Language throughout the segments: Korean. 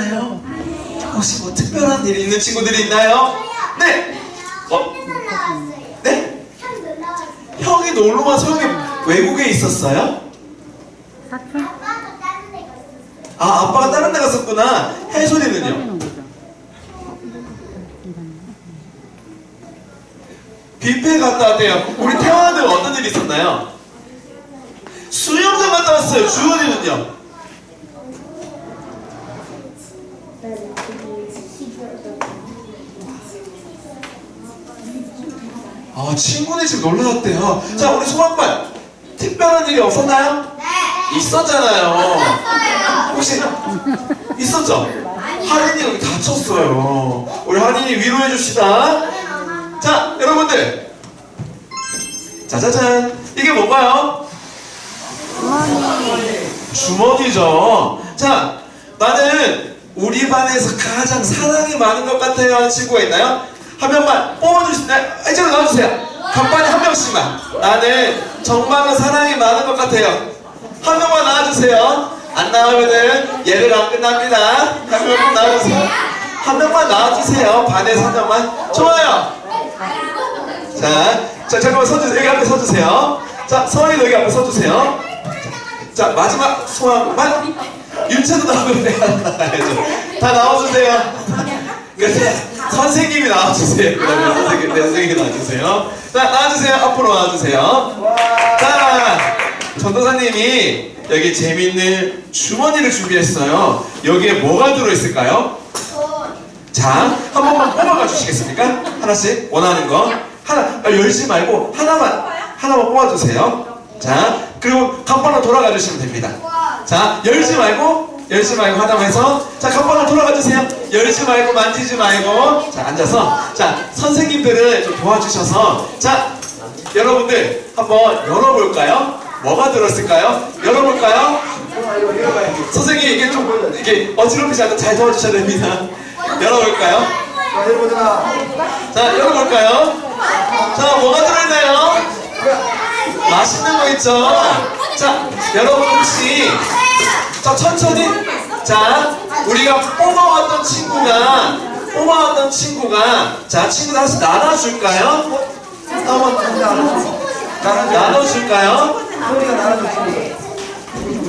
있었나요? 혹시 뭐 특별한 일이 있는 친구들이 있나요? 네. 어? 네? 형이 놀러 와서 형이 외국에 있었어요? 아 아빠가 다른 데 갔었구나. 거죠. 뷔페 갔다 왔대요. 우리 태화들 어떤 일 있었나요? 수영장 갔다 왔어요. 주원이는요? 아 친구네 집 놀러 갔대요. 자 우리 소방관 특별한 일이 없었나요? 있었잖아요. 혹시 있었죠? 하린이 여기 다쳤어요. 우리 하린이 위로해 줍시다. 자, 여러분들. 짜자잔. 이게 뭔가요? 주머니죠. 자, 나는 우리 반에서 가장 사랑이 많은 것 같아요 하는 친구가 있나요? 한 명만 뽑아줄 수 있나요? 이쪽으로 나와주세요. 간판에 한 명씩만. 나는 정말로 사랑이 많은 것 같아요. 한 명만 나와주세요. 안 나오면은 예배가 안 끝납니다. 한 명만 나와주세요. 한 명만 나와주세요. 반에서 한 명만. 좋아요. 자, 자 잠깐만 서주세요. 여기 앞에 서주세요. 자, 서원이도 여기 앞에 서주세요. 자, 마지막 소원만 윤채도 나오면 나와야죠. 다 나와주세요. 그래서 선생님이 나와주세요. 그다음에 선생님, 네, 선생님이 나와주세요. 자, 나와주세요. 앞으로 나와주세요. 자, 전도사님이 여기 재밌는 주머니를 준비했어요. 여기에 뭐가 들어있을까요? 자, 한 번만 뽑아가 주시겠습니까? 하나씩 원하는 거 하나 아, 열지 말고 하나만 하나만 뽑아주세요. 자, 그리고 간판으로 돌아가 주시면 됩니다. 자, 열지 말고 열지 말고 하나만 해서 자 간판으로 돌아가 주세요. 열지 말고 만지지 말고 자 앉아서 자 선생님들을 좀 도와주셔서 자 여러분들 한번 열어볼까요? 뭐가 들었을까요? 열어볼까요? 선생님 이게 좀 이게 어지럽히지 않고 잘 도와주셔야 됩니다. 열어볼까요? 자, 열어볼까요? 자, 뭐가 들어있나요? 맛있는 거 있죠? 자, 여러분 혹시 자, 천천히 자, 우리가 뽑아왔던 친구가 뽑아왔던 친구가 자, 친구들 하나씩 나눠줄까요? 한번 나눠줄까요?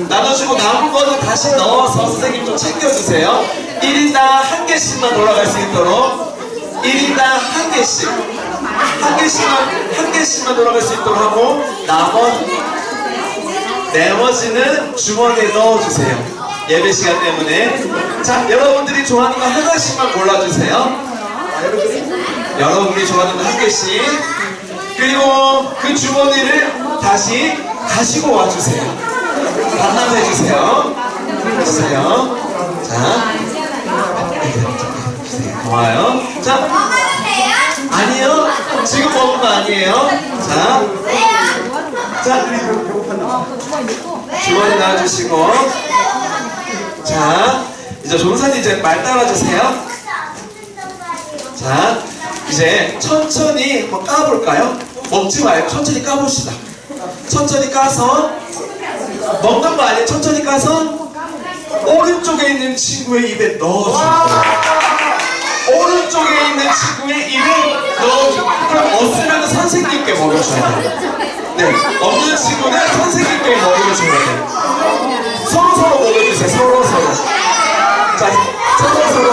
나눠주고 남은 거는 다시 넣어서 선생님 좀 챙겨주세요. 1인당 한 개씩만 돌아갈 수 있도록 1인당 한 개씩 한 개씩만 한 개씩만 돌아갈 수 있도록 하고 나머지 나머지는 주머니에 넣어주세요. 예배 시간 때문에 자 여러분들이 좋아하는 거 하나씩만 골라주세요. 여러분이 좋아하는 거 한 개씩 그리고 그 주머니를 다시 가지고 와주세요. 반납 해주세요. 해주세요. 자, 고마워요. 자, 아니요. 지금 먹은 거 아니에요. 자, 자, 주머니 놔주시고. 자, 이제 종사님 이제 말 따라주세요. 자, 이제 천천히 한번 까볼까요? 먹지 말고 천천히 까봅시다. 천천히 까서 먹는 거 아니에요? 천천히 까서 오른쪽에 있는 친구의 입에 넣어주고 오른쪽에 있는 친구의 입에 넣어주고 그럼 없으면 선생님께 먹여줘야 돼요. 네, 없는 친구는 선생님께 먹여줘야 돼요. 서로 서로 먹여주세요. 서로 서로. 자, 서로 서로.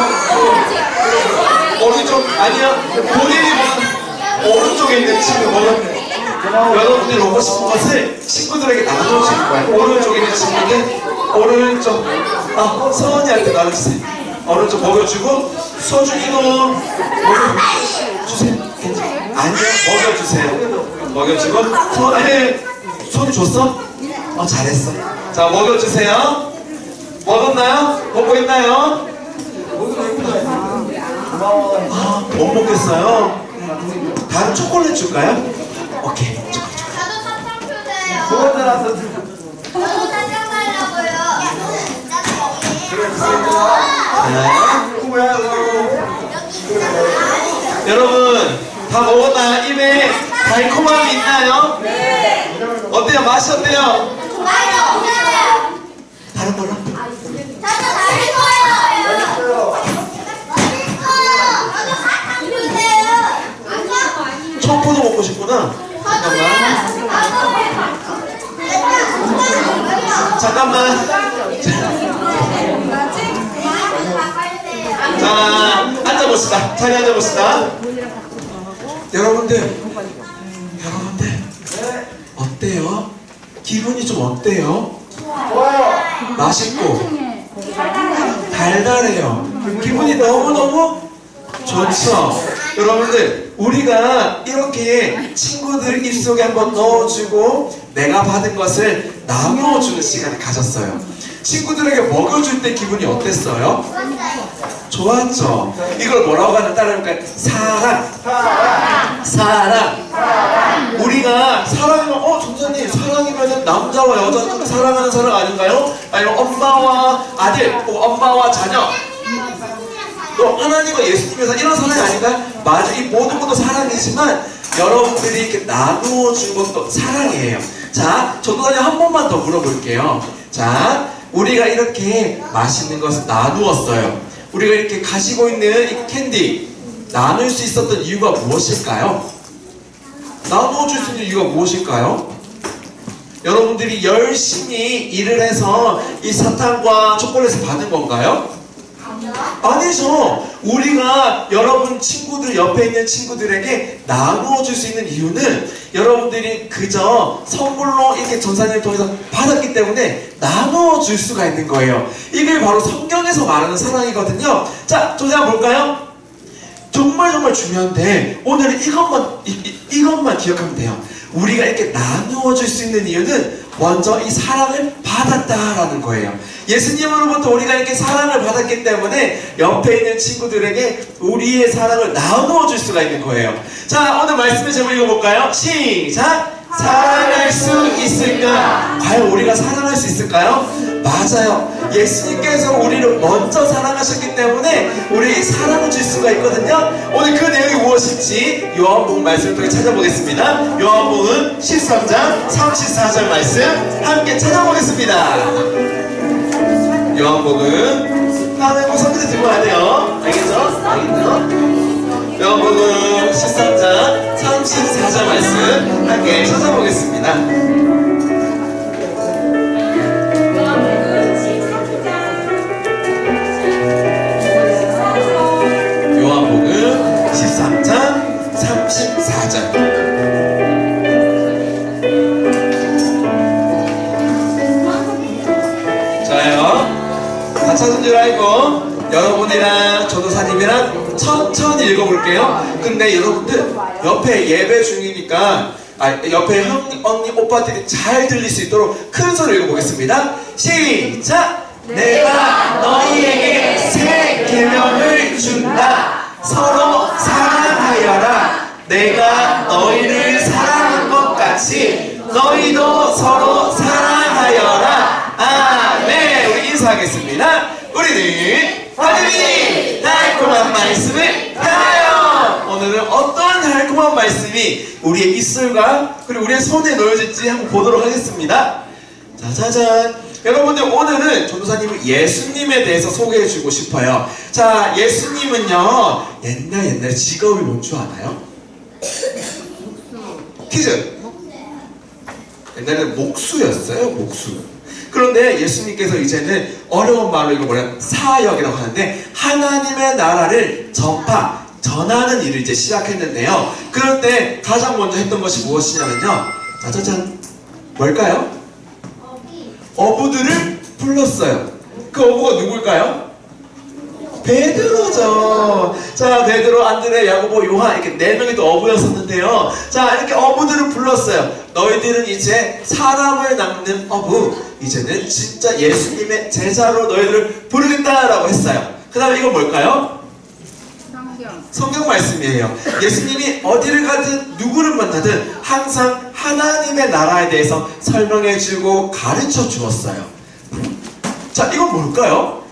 오른쪽 아니야 본인이 오른쪽에 있는 친구 먹는 여러분들이 먹고 싶은 것을 친구들에게 나눠주는 거예요 오른쪽에 있는 친구들 오른쪽 아 서원이한테 나눠주세요 오른쪽 먹여주고 서준이도 먹여주세요 아니요 먹여주세요 먹여주고 손에 손 줬어? 어 잘했어 자 먹여주세요 먹었나요? 먹고 있나요? 아, 못 먹겠어요. 다음 초콜릿 줄까요? 오케이. 초콜릿 줄까요? 네. 여러분 다 먹었나요? 입에 달콤함이 있나요? 네. 어때요? 맛이 어때요? 맛이 없어요. 다른 걸로. 저도 다른 거예요. 청포도 먹고 싶구나. 잠깐만. 잠깐만. 앉아봅시다. 자리 앉아봅시다. 여러분들, 여러분들, 어때요? 기분이 좀 어때요? 맛있고, 달달해요. 기분이 너무너무 좋죠? 여러분들, 우리가 이렇게 친구들 입속에 한번 넣어주고 내가 받은 것을 나누어주는 시간을 가졌어요. 친구들에게 먹여줄 때 기분이 어땠어요? 좋았죠? 이걸 뭐라고 하는 따라할까요? 사랑. 사랑. 우리가 사랑이면, 어, 전사님, 사랑이면 남자와 여자 사랑하는 사랑 아닌가요? 아니면 엄마와 아들, 어, 엄마와 자녀. 또 하나님과 예수님에서 이런 사랑이 아닌가? 맞아. 이 모든 것도 사랑이지만 여러분들이 이렇게 나누어 준 것도 사랑이에요. 자, 전도사님 한 번만 더 물어볼게요. 자, 우리가 이렇게 맛있는 것을 나누었어요. 우리가 이렇게 가지고 있는 이 캔디 나눌 수 있었던 이유가 무엇일까요? 나누어 줄 수 있는 이유가 무엇일까요? 여러분들이 열심히 일을 해서 이 사탕과 초콜릿을 받은 건가요? 아니죠. 우리가 여러분 친구들 옆에 있는 친구들에게 나누어 줄 수 있는 이유는 여러분들이 그저 선물로 이렇게 전사님을 통해서 받았기 때문에 나누어 줄 수가 있는 거예요. 이게 바로 성경에서 말하는 사랑이거든요. 자, 좀 한번 볼까요? 정말 정말 중요한데 오늘은 이것만 이, 이, 것만 기억하면 돼요. 우리가 이렇게 나누어 줄 수 있는 이유는 먼저 이 사랑을 받았다라는 거예요. 예수님으로부터 우리가 이렇게 사랑을 받았기 때문에 옆에 있는 친구들에게 우리의 사랑을 나누어 줄 수가 있는 거예요. 자, 오늘 말씀을 제목 읽어볼까요? 시작! 사랑할 수 있을까? 과연 우리가 사랑할 수 있을까요? 맞아요. 예수님께서 우리를 먼저 사랑하셨기 때문에 우리 사랑을 줄 수가 있거든요. 오늘 그 내용이 무엇인지 요한복음 말씀을 통해 찾아보겠습니다. 요한복음 13장 34절 말씀 함께 찾아보겠습니다. 요한복음 다음에 꼭 선택 들고 가야 돼요. 알겠죠? 알겠죠? 요한복음 13장 34절 말씀 함께 찾아보겠습니다. 아, 옆에 형, 언니, 오빠들이 잘 들릴 수 있도록 큰 소리 읽어보겠습니다. 시작 달콤한 말씀이 우리의 입술과 그리고 우리의 손에 놓여질지 한번 보도록 하겠습니다. 짜자잔. 여러분들 오늘은 전도사님은 예수님에 대해서 소개해 주고 싶어요. 자 예수님은요 옛날 옛날 직업이 뭔 줄 아나요? 퀴즈. 옛날에는 목수였어요 목수. 그런데 예수님께서 이제는 어려운 말로 이거 뭐냐 사역이라고 하는데 하나님의 나라를 전파 전하는 일을 이제 시작했는데요 그럴 때 가장 먼저 했던 것이 무엇이냐면요 짜자잔 뭘까요? 어부들을 불렀어요. 그 어부가 누굴까요? 베드로죠. 자, 베드로, 안드레, 야고보, 요한 이렇게 네 명이 또 어부였었는데요. 자, 이렇게 어부들을 불렀어요. 너희들은 이제 사람을 낚는 어부, 이제는 진짜 예수님의 제자로 너희들을 부르겠다라고 했어요. 그 다음에 이건 뭘까요? 성경 말씀이에요. 예수님이 어디를 가든 누구를 만나든 항상 하나님의 나라에 대해서 설명해주고 가르쳐 주었어요. 자, 이건 뭘까요?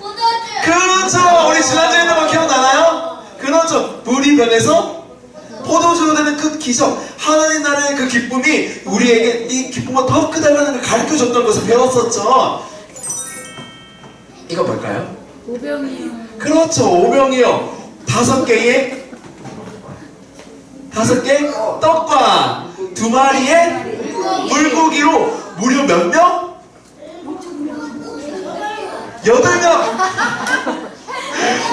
그렇죠. 우리 지난주에 했던 거 기억나나요? 그렇죠. 물이 변해서 포도주로 되는 그 기적, 하나님 나라의 그 기쁨이 우리에게 이 기쁨보다 더 크다는 걸 가르쳐 줬던 것을 배웠었죠. 이거 뭘까요? 오병이요 그렇죠. 오병이요. 다섯 개의 다섯 개 떡과 두 마리의 물고기로 무려 몇 명? 여덟 명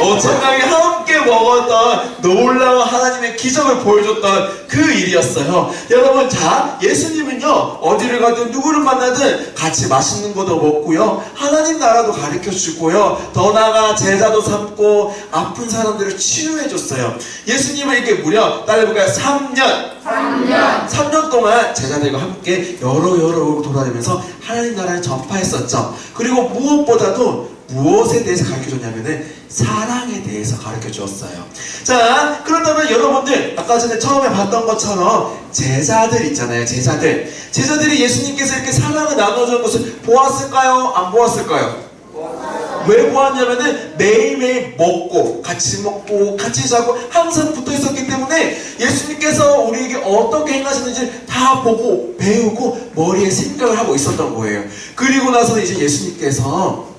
오천 명이 함께 먹었던 놀라운 하나님의 기적을 보여줬던 그 일이었어요. 여러분, 자, 예수님은요, 어디를 가든 누구를 만나든 같이 맛있는 것도 먹고요, 하나님 나라도 가르쳐 주고요, 더 나아가 제자도 삼고, 아픈 사람들을 치유해 줬어요. 예수님은 이게 무려, 따라해볼까요? 3년! 3년 3년 동안 제자들과 함께 여러 여러 돌아다니면서 하나님 나라를 전파했었죠. 그리고 무엇보다도 무엇에 대해서 가르쳐 줬냐면은 사랑에 대해서 가르쳐 주었어요. 자, 그렇다면 여러분들 아까 전에 처음에 봤던 것처럼 제자들 있잖아요. 제자들. 제자들이 예수님께서 이렇게 사랑을 나눠주는 것을 보았을까요? 안 보았을까요? 왜 보았냐면은 매일매일 먹고 같이 먹고 같이 자고 항상 붙어 있었기 때문에 예수님께서 우리에게 어떻게 행하시는지 다 보고 배우고 머리에 생각을 하고 있었던 거예요. 그리고 나서 이제 예수님께서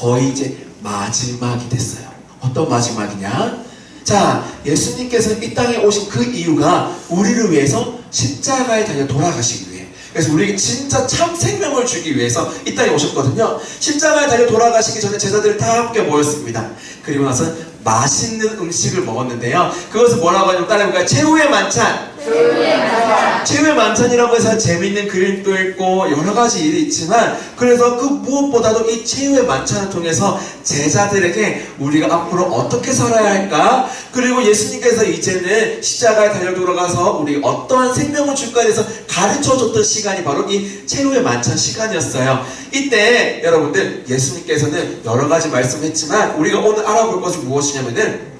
거의 이제 마지막이 됐어요. 어떤 마지막이냐? 자, 예수님께서 이 땅에 오신 그 이유가 우리를 위해서 십자가에 달려 돌아가시기 위해. 그래서 우리에게 진짜 참 생명을 주기 위해서 이 땅에 오셨거든요. 십자가에 달려 돌아가시기 전에 제자들이 다 함께 모였습니다. 그리고 나서 맛있는 음식을 먹었는데요. 그것을 뭐라고 하냐면 따라해볼까요? 최후의 만찬. 최후의 만찬이라고 해서 재밌는 그림도 있고 여러 가지 일이 있지만 그래서 그 무엇보다도 이 최후의 만찬을 통해서 제자들에게 우리가 앞으로 어떻게 살아야 할까? 그리고 예수님께서 이제는 십자가에 달려 돌아가서 우리 어떠한 생명을 줄까에 대해서 가르쳐 줬던 시간이 바로 이 최후의 만찬 시간이었어요. 이때 여러분들 예수님께서는 여러 가지 말씀했지만 우리가 오늘 알아볼 것은 무엇이냐면은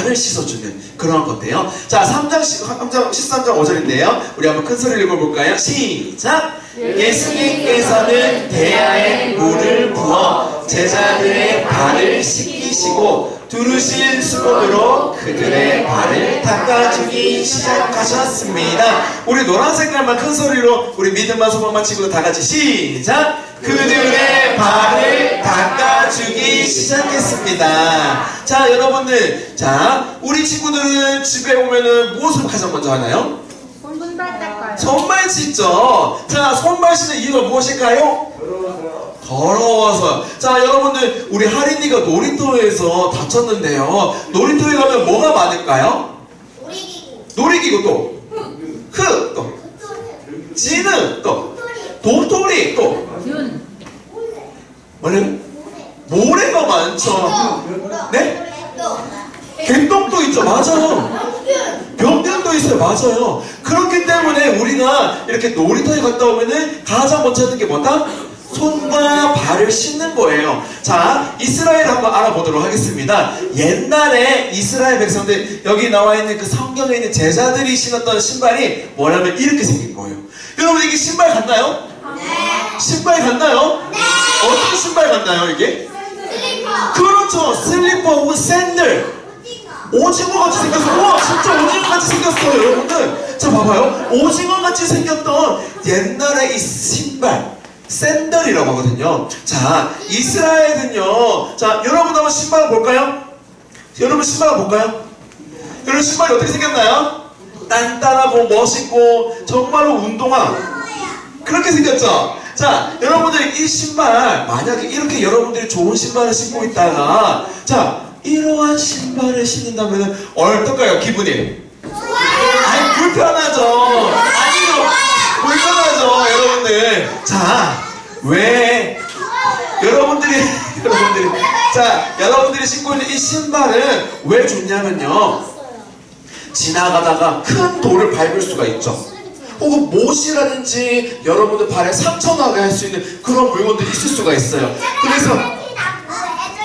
발을 씻어주는 그런 건데요. 자, 3장, 3장 13장 5절인데요. 우리 한번 큰 소리를 읽어볼까요? 시작! 예수님께서는 대야에 물을 부어 제자들의 발을 씻기시고 두르신 수건으로 그들의 발을 닦아주기 시작하셨습니다. 우리 노란 색깔만 큰 소리로 우리 믿음만 소망만 친구들 다 같이 시작! 그들의 발을 닦아주기 시작했습니다. 자, 여러분들. 자, 우리 친구들은 집에 오면은 무엇을 가장 먼저 하나요? 손발 닦아요 손발 씻죠. 자, 손발 씻는 이유가 무엇일까요? 더러워서. 자, 여러분들, 우리 하린이가 놀이터에서 다쳤는데요. 놀이터에 가면 뭐가 많을까요? 놀이기구, 놀이기구 또, 흙 또, 지능 또, 도토리 또, 균 뭐래요? 모래가 많죠. 네? 갱똥도 있죠. 맞아요. 병균도 있어요. 맞아요. 그렇기 때문에 우리가 이렇게 놀이터에 갔다 오면은 가장 먼저 하는 게 뭐다? 손과 발을 씻는 거예요. 자, 이스라엘 한번 알아보도록 하겠습니다. 옛날에 이스라엘 백성들, 여기 나와 있는 그 성경에 있는 제자들이 신었던 신발이 뭐냐면 이렇게 생긴 거예요. 여러분, 이게 신발 같나요? 신발 같나요? 어떤 신발 같나요, 이게? 슬리퍼, 그렇죠. 슬리퍼 혹은 샌들. 오징어, 오징어 같이 생겼어. 와, 진짜 오징어 같이 생겼어요, 여러분들. 자, 봐봐요. 오징어 같이 생겼던 옛날의 이 신발. 샌들이라고 하거든요. 자, 이스라엘은요. 자, 여러분 한번 신발 볼까요? 여러분 신발 볼까요? 여러분 신발이 어떻게 생겼나요? 단단하고 멋있고 정말로 운동화. 그렇게 생겼죠? 자, 여러분들 이 신발, 만약에 이렇게 여러분들이 좋은 신발을 신고 있다가, 자, 이러한 신발을 신는다면 어떨까요, 기분이? 아니, 불편하죠? 아니요, 불편 하죠, 여러분들. 자, 왜, 여러분들이, 여러분들이, 자, 여러분들이 신고 있는 이 신발은 왜 좋냐면요. 지나가다가 큰 돌을 밟을 수가 있죠. 혹은 못이라든지 여러분들 발에 상처 나게 할 수 있는 그런 물건들이 있을 수가 있어요. 그래서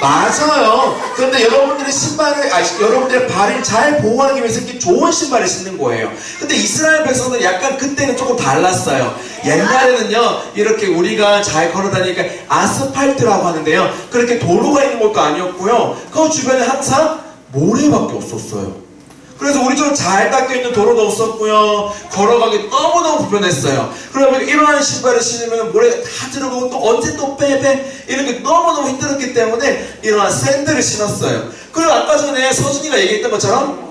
맞아요. 그런데 여러분들의 신발을, 아, 여러분들의 발을 잘 보호하기 위해서 이렇게 좋은 신발을 신는 거예요. 근데 이스라엘 백성들은 약간 그때는 조금 달랐어요. 옛날에는요, 이렇게 우리가 잘 걸어 다니니까 아스팔트라고 하는데요. 그렇게 도로가 있는 것도 아니었고요. 그 주변에 항상 모래밖에 없었어요. 그래서 우리처럼 잘 닦여 있는 도로도 없었고요. 걸어가기 너무너무 불편했어요. 그러면 이러한 신발을 신으면 모래가 다 들어가고 또 언제 또 빼, 빼. 이런 게 너무너무 힘들었기 때문에 이러한 샌들을 신었어요. 그리고 아까 전에 서준이가 얘기했던 것처럼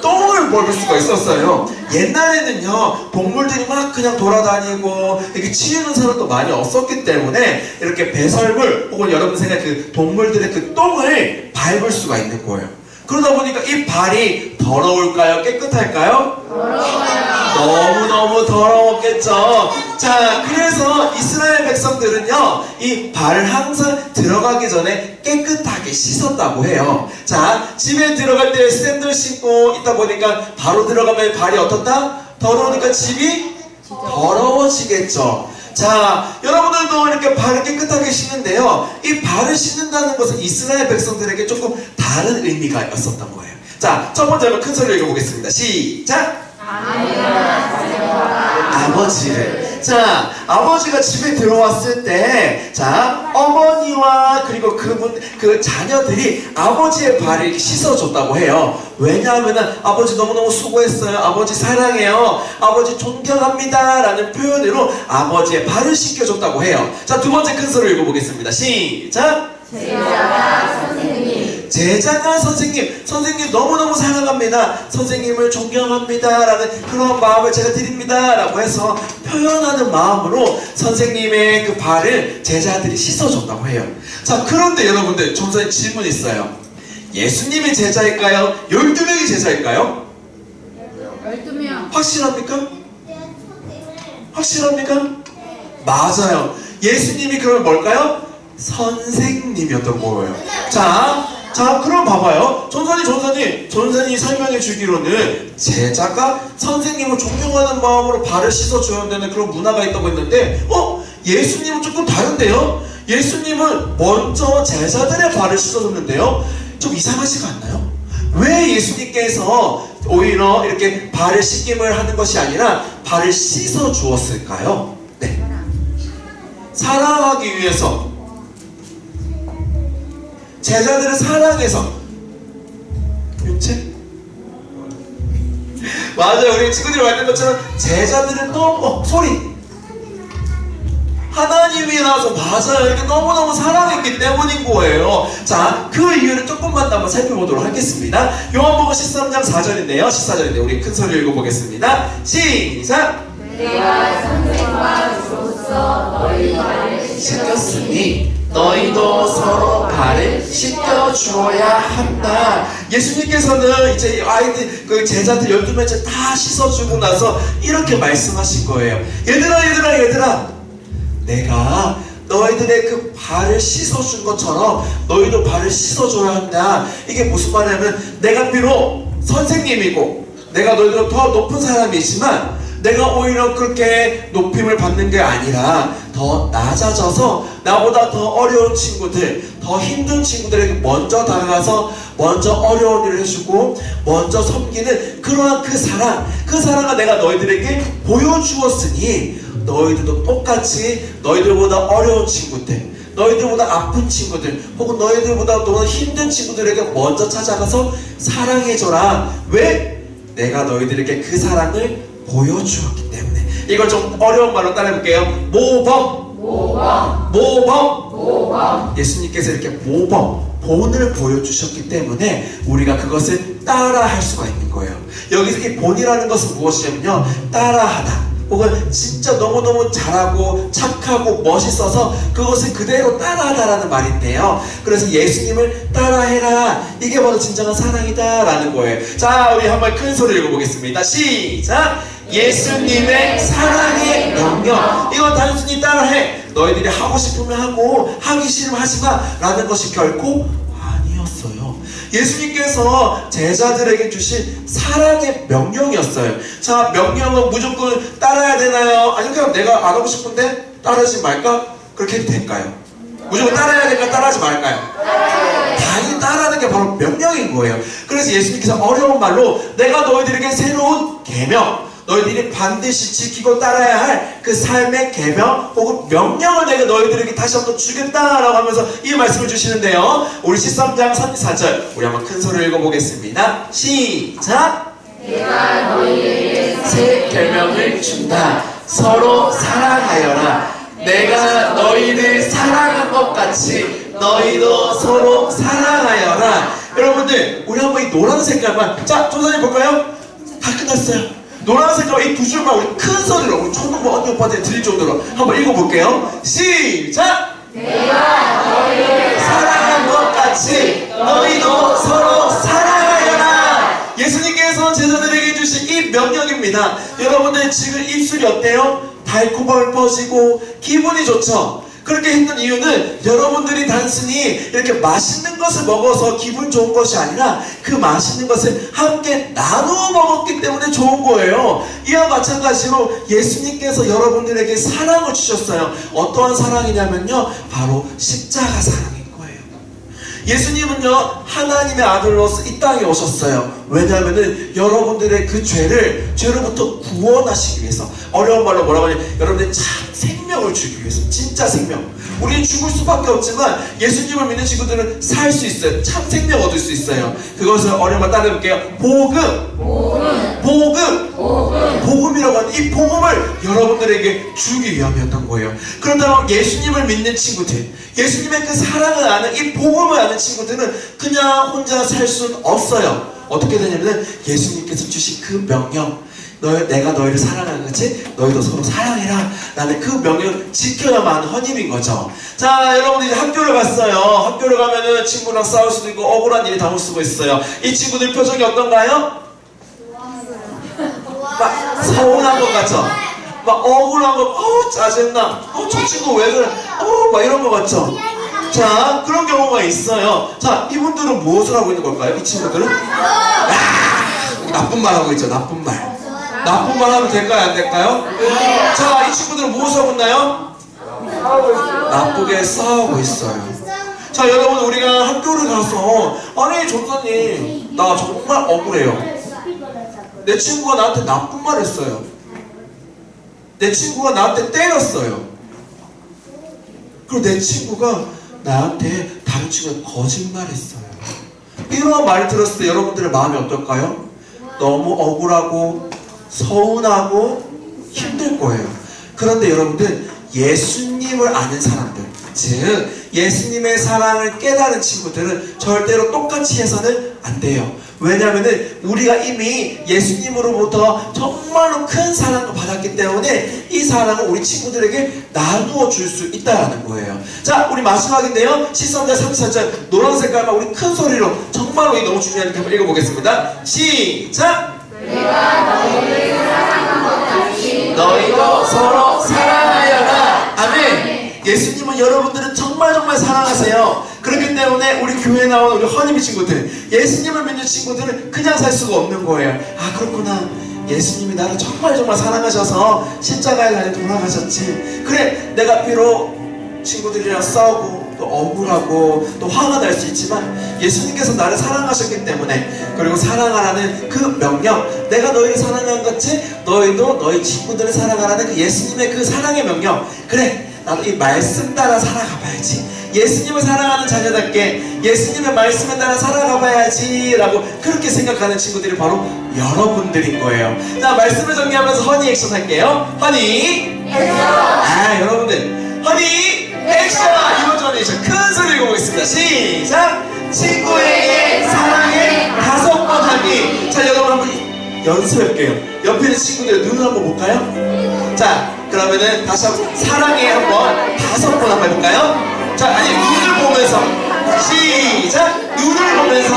똥을 먹을 수가 있었어요. 옛날에는요, 동물들이 막 그냥 돌아다니고, 이렇게 치우는 사람도 많이 없었기 때문에, 이렇게 배설물, 혹은 여러분 생각 그 동물들의 그 똥을 밟을 수가 있는 거예요. 그러다 보니까 이 발이 더러울까요? 깨끗할까요? 너무너무 더러웠겠죠. 자, 그래서 이스라엘 백성들은요, 이 발을 항상 들어가기 전에 깨끗하게 씻었다고 해요. 자, 집에 들어갈 때 샌들 신고 있다 보니까 바로 들어가면 발이 어떻다? 더러우니까 집이 더러워지겠죠. 자, 여러분들도 이렇게 발을 깨끗하게 씻는데요. 이 발을 씻는다는 것은 이스라엘 백성들에게 조금 다른 의미가 있었던 거예요. 자, 첫 번째 한번 큰 소리로 읽어보겠습니다. 시작! 아버지를. 자, 아버지가 집에 들어왔을 때, 자, 어머니와 그리고 그분, 그 자녀들이 아버지의 발을 씻어줬다고 해요. 왜냐하면은 아버지 너무너무 수고했어요. 아버지 사랑해요. 아버지 존경합니다. 라는 표현으로 아버지의 발을 씻겨줬다고 해요. 자, 두 번째 큰 소리를 읽어보겠습니다. 시작! 제자가 선생님, 선생님 너무너무 사랑합니다. 선생님을 존경합니다. 라는 그런 마음을 제가 드립니다. 라고 해서 표현하는 마음으로 선생님의 그 발을 제자들이 씻어줬다고 해요. 자, 그런데 여러분들, 좀 전에 질문 있어요. 예수님이 제자일까요? 12명이 제자일까요? 12명. 확실합니까? 확실합니까? 맞아요. 예수님이 그러면 뭘까요? 선생님이었던 거예요. 자, 자, 그럼 봐봐요. 전사님, 전사님, 전사님이 설명해 주기로는 제자가 선생님을 존경하는 마음으로 발을 씻어 줘야 되는 그런 문화가 있다고 했는데, 어? 예수님은 조금 다른데요? 예수님은 먼저 제자들의 발을 씻어줬는데요? 좀 이상하지가 않나요? 왜 예수님께서 오히려 이렇게 발을 씻김을 하는 것이 아니라 발을 씻어 주었을까요? 네. 사랑하기 위해서 제자들을 사랑해서. 육체? 맞아요 우리 친구들이 말했던 것처럼 제자들은 너무 어, 소리. 하나님이 나서 맞아요. 이렇게 너무너무 사랑했기 때문인 거예요. 자 그 이유를 조금만 더 한번 살펴보도록 하겠습니다. 요한복음 13장 4절인데요. 14절인데 우리 큰 소리 읽어보겠습니다. 시작! 내가 선생과 주로서 너희 발을 씻겼으니 너희도 서로 발을 씻겨 주어야 한다. 예수님께서는 이제 아이들 그 제자들 12명째 다 씻어 주고 나서 이렇게 말씀하신 거예요. 얘들아 얘들아 얘들아 내가 너희들의 그 발을 씻어준 것처럼 너희도 발을 씻어줘야 한다. 이게 무슨 말이냐면 내가 비록 선생님이고 내가 너희들 더 높은 사람이지만 내가 오히려 그렇게 높임을 받는 게 아니라 더 낮아져서 나보다 더 어려운 친구들, 더 힘든 친구들에게 먼저 다가가서 먼저 어려운 일을 해주고 먼저 섬기는 그러한 그 사랑, 그 사랑을 내가 너희들에게 보여주었으니 너희들도 똑같이 너희들보다 어려운 친구들, 너희들보다 아픈 친구들, 혹은 너희들보다 더 힘든 친구들에게 먼저 찾아가서 사랑해줘라. 왜? 내가 너희들에게 그 사랑을 보여주었기 때문에. 이걸 좀 어려운 말로 따라해볼게요. 모범. 모범. 모범. 예수님께서 이렇게 모범, 본을 보여주셨기 때문에 우리가 그것을 따라할 수가 있는 거예요. 여기서 이 본이라는 것은 무엇이냐면요. 따라하다. 혹은 진짜 너무너무 잘하고 착하고 멋있어서 그것을 그대로 따라하다라는 말인데요. 그래서 예수님을 따라해라. 이게 바로 진정한 사랑이다 라는 거예요. 자, 우리 한번 큰 소리 읽어보겠습니다. 시작! 예수님의 사랑의 명령. 이건 단순히 따라해. 너희들이 하고 싶으면 하고 하기 싫으면 하지 마. 라는 것이 결코 아니었어요. 예수님께서 제자들에게 주신 사랑의 명령이었어요. 자, 명령은 무조건 따라야 되나요? 아니면 그냥 내가 안 하고 싶은데 따르지 말까? 그렇게 해도 될까요? 무조건 따라야 될까? 따라하지 말까요? 당연히 따라하는 게 바로 명령인 거예요. 그래서 예수님께서 어려운 말로 내가 너희들에게 새로운 계명, 너희들이 반드시 지키고 따라야 할 그 삶의 계명 혹은 명령을 내가 너희들에게 다시 한번 주겠다라고 하면서 이 말씀을 주시는데요. 우리 13장 34절 우리 한번 큰 소리를 읽어보겠습니다. 시작! 내가 너희에게 새 계명을 준다. 서로 사랑하여라. 내가 너희를 사랑한 것 같이 너희도 서로 사랑하여라. 여러분 여러분들 우리 한번 이 노란 색깔만 자 조사님 볼까요? 다 끝났어요 노란 색깔 이두 줄만 우리 큰 소리로 우리 초등부 언니 오빠한테 들릴 정도로 한번 읽어볼게요. 시작! 사랑한 것 같이 너희도 서로 사랑하여라 예수님께서 제자들에게 주신 이 명령입니다. 여러분들 지금 입술이 어때요? 달콤함을 퍼지고 기분이 좋죠 그렇게 했던 이유는 여러분들이 단순히 이렇게 맛있는 것을 먹어서 기분 좋은 것이 아니라 그 맛있는 것을 함께 나누어 먹었기 때문에 좋은 거예요. 이와 마찬가지로 예수님께서 여러분들에게 사랑을 주셨어요. 어떠한 사랑이냐면요. 바로 십자가 사랑인 거예요. 예수님은요 하나님의 아들로서 이 땅에 오셨어요. 왜냐하면은 여러분들의 그 죄를 죄로부터 구원하시기 위해서 어려운 말로 뭐라고 하냐 여러분들 참 생명을 주기 위해서 진짜 생명. 우리는 죽을 수밖에 없지만 예수님을 믿는 친구들은 살 수 있어요. 참 생명 얻을 수 있어요. 그것을 어려운 말 따라해볼게요. 복음. 복음. 복음이라고 하는 이 복음을 여러분들에게 주기 위함이었던 거예요. 그렇다면 예수님을 믿는 친구들, 예수님의 그 사랑을 아는 이 복음을 아는 친구들은 그냥 혼자 살 수는 없어요. 어떻게 되냐면 예수님께서 주신 그 명령, 너, 내가 너희를 사랑하는 같이 너희도 서로 사랑해라. 라는 그 명령을 지켜야만 헌입인 거죠. 자, 여러분 이제 학교를 갔어요. 학교를 가면은 친구랑 싸울 수도 있고 억울한 일이 당할 수가 있어요. 이 친구들 표정이 어떤가요? 막 서운한 것 같죠? 막 억울한 거, 어우 짜증나, 어저 친구 왜 그래, 어막 이런 거 같죠? 자 그런 경우가 있어요. 자 이분들은 무엇을 하고 있는 걸까요? 이 친구들은 아, 나쁜 말 하고 있죠, 나쁜 말. 나쁜 말 하면 될까요, 안 될까요? 자 이 친구들은 무엇을 하고 있나요? 나쁘게 싸우고 있어요. 자 여러분 우리가 학교를 가서 아니 전사님 나 정말 억울해요. 내 친구가 나한테 나쁜 말 했어요. 내 친구가 나한테 때렸어요. 그리고 내 친구가 나한테 다른 친구가 거짓말 했어요. 이런 말 들었을 때 여러분들의 마음이 어떨까요? 너무 억울하고 서운하고 힘들 거예요. 그런데 여러분들 예수님을 아는 사람들, 즉 예수님의 사랑을 깨달은 친구들은 절대로 똑같이 해서는 안 돼요. 왜냐하면은 우리가 이미 예수님으로부터 정말로 큰 사랑을 받았기 때문에 이 사랑을 우리 친구들에게 나누어 줄 수 있다라는 거예요. 자, 우리 마지막인데요. 시선자 34절 노란 색깔만 우리 큰 소리로 정말로 이 너무 중요하니까 한번 읽어보겠습니다. 시작! 너희도 서로 사랑하여라. 아멘. 예수님은 여러분들은 정말 정말 사랑하세요. 그렇기 때문에 우리 교회에 나온 우리 허니미 친구들, 예수님을 믿는 친구들은 그냥 살 수가 없는 거예요. 아 그렇구나. 예수님이 나를 정말 정말 사랑하셔서 십자가의 날에 돌아가셨지. 그래, 내가 비록 친구들이랑 싸우고 또 억울하고 또 화가 날 수 있지만 예수님께서 나를 사랑하셨기 때문에 그리고 사랑하라는 그 명령 내가 너희를 사랑하는 같이 너희도 너희 친구들을 사랑하라는 그 예수님의 그 사랑의 명령. 그래 나도 이 말씀 따라 살아가 봐야지. 예수님을 사랑하는 자녀답게 예수님의 말씀에 따라 살아가 봐야지 라고 그렇게 생각하는 친구들이 바로 여러분들인 거예요. 자 말씀을 정리하면서 허니 액션 할게요. 허니. 아 여러분들. 허니 액션 이번 주 허니 액션 큰 소리 읽어보겠습니다. 시작! 친구에게 사랑해! 다섯 번 하기! 자 여러분 한번 연습해볼게요. 옆에 있는 친구들 눈을 한번 볼까요? 자 그러면은 다시 한번 사랑해 한번 다섯 번 한번 해볼까요? 자 아니 눈을 보면서. 시작! 눈을 보면서.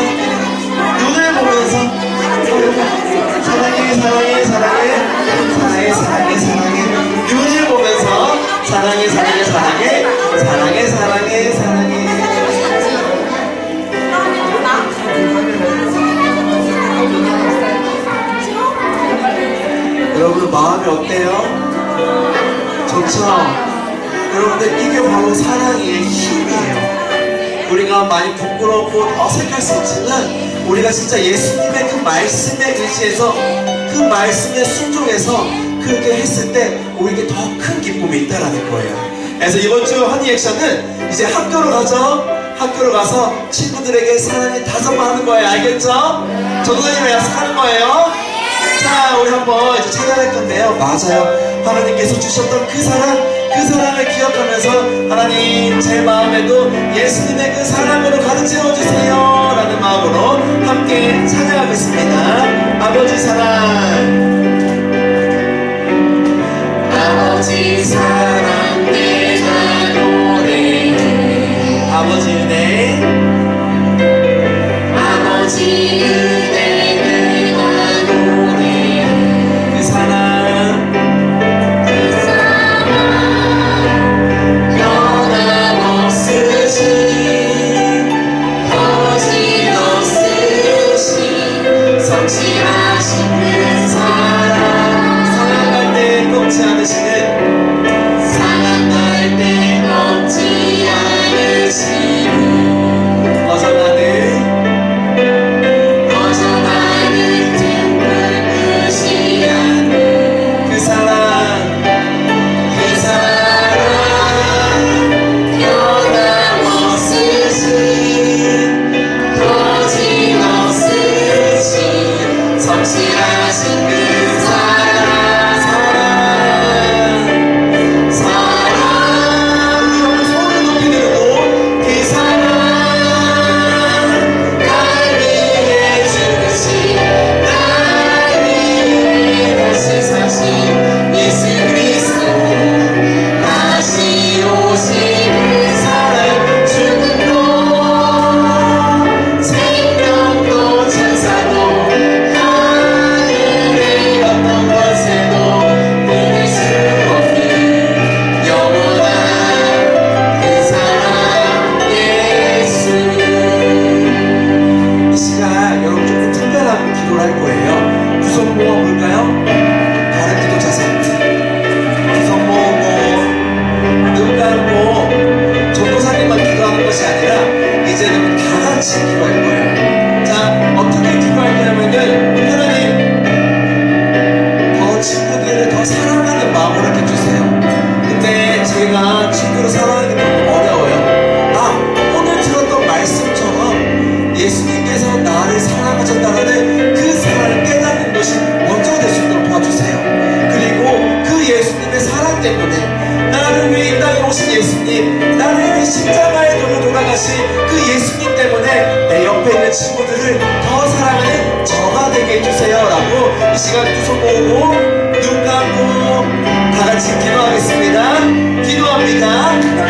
눈을 보면서. 사랑해 사랑해 사랑해. 사랑해 사랑해 사랑해. 눈을 보면서. 사랑해 사랑해 사랑해 사랑해 사랑해 사랑해 여러분 마음이 어때요? 좋죠? 여러분들 이게 바로 사랑의 힘이에요. 우리가 많이 부끄럽고 어색할 수 있지만 우리가 진짜 예수님의 그 말씀에 의지해서 그 말씀에 순종해서 그렇게 했을 때 우리에게 더 큰 기쁨이 있다라는 거예요. 그래서 이번 주 허니 액션은 이제 학교로 가죠. 학교로 가서 친구들에게 사랑을 다섯 번 하는 거예요. 알겠죠? 전도사님이 약속하는 거예요. 자, 우리 한번 이제 찾아갈 건데요. 맞아요. 하나님께서 주셨던 그 사랑, 그 사랑을 기억하면서 하나님 제 마음에도 예수님의 그 사랑으로 가득 채워주세요. 라는 마음으로 아버지 사랑 아버지 사랑 거